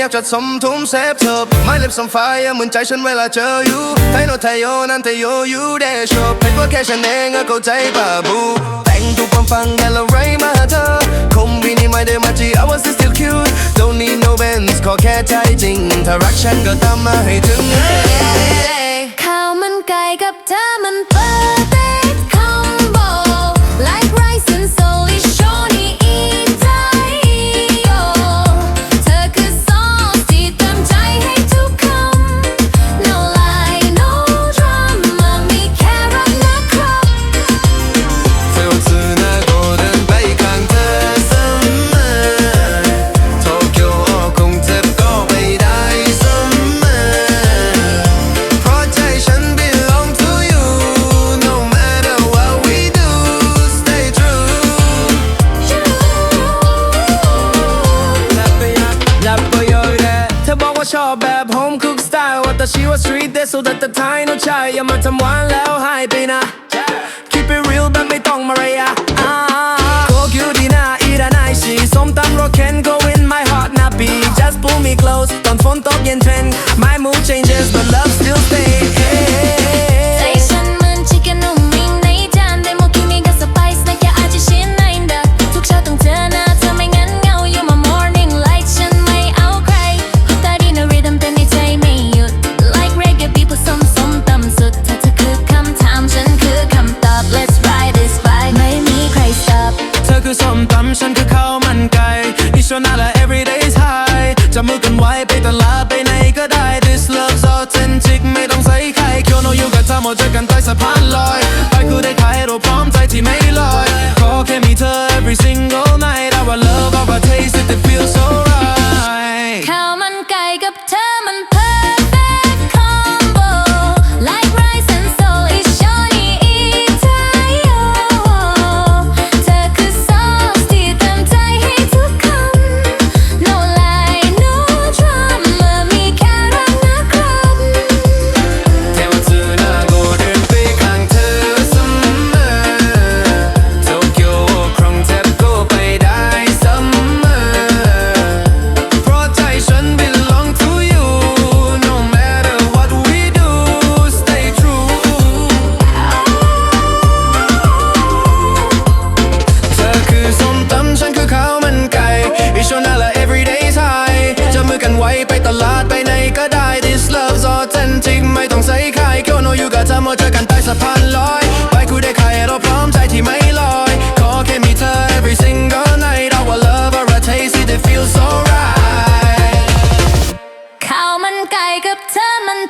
อยากจัดสมทุมเซฟเธอไม่เล็บสมไฟเหมือนใจฉันเวลาเจออยู่ไทยโนไทโยนันเทโยยูเดชอบเป็นว่าแค่ฉันเองก็เข้าใจบาบูแต่งทุกความฟังแต่ละไรมาเธอคมวินิไม่ได้มาจี I was still cute don't need no bands ขอแค่ใจจริง ถ้ารักฉันก็ตามมาให้ถึงข้าวมันไก่กับเธอมัน thought she was sweet แต่สุดแต่ท้ายน้องชายอย่ามาทำหวานแล้วหายไปนะ Keep it real แบบไม่ต้องมารยา so now that every day is high. Jamuk and white, bait the lab, bait จะมาเจอกันใต้สะพานลอย ไปคุได้ใครเราพร้อมใจที่ไม่ลอย ขอแค่มีเธอ every single night our love our taste it feels so right ข้าวมันไก่กับเธอมัน